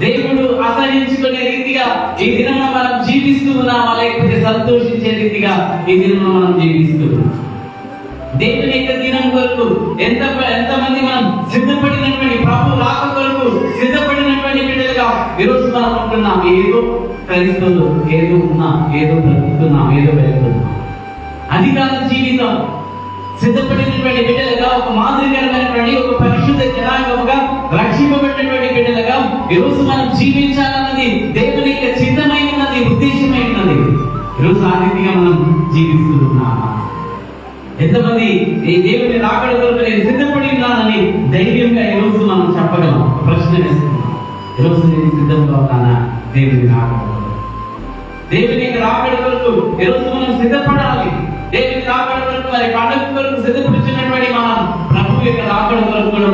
దేవుడు అసహించుకునే రీతిగా ఈ దినం మనం జీవిస్తూ ఉన్నామా లేకపోతే సంతోషించే రీతిగా ఈ దినం మనం జీవిస్తూ దేవుని యొక్క దినం కొరకు ఎంత ఎంత మంది మనం సిద్ధపడినటువంటి ప్రభు రాక కొరకు సిద్ధపడినటువంటి బిడ్డలుగా ఈరోజు మనం ఉంటున్నాం. ఏదో క్రైస్తవులు ఏదో ఉన్నాం ఏదో బ్రతుకుతున్నాం ఏదో వెళ్తున్నాం. అది కాదు జీవితం. సిద్ధపడినటువంటి బిడ్డలుగా ఒక మాదిరికరమైనటువంటి ఒక రక్షింపబడినటువంటి బిడ్డలుగా ఈరోజు మనం జీవించాలన్నది దేవుని యొక్క చిత్తమై ఉన్నది ఉద్దేశమై ఉన్నది ఈరోజు ఆ రీతిగా మనం జీవిస్తున్నాం ఎంతమంది ఈ దేవుని రాకడ కొరకు నేను సిద్ధపడి ఉన్నానని ధైర్యంగా ఈరోజు మనం చెప్పగలం. ప్రశ్న వేస్తున్నాం. ఈరోజు నేను సిద్ధంగా ఉన్నానా? దేవుని రాకడ దేవుని యొక్క రాకడ కొరకు ఈరోజు మనం సిద్ధపడాలి. దేవుని రాకడ కొరకు మరి పండుగ కొరకు సిద్ధపడుతున్నటువంటి మనం ప్రభు యొక్క రాకడ కొరకు కూడా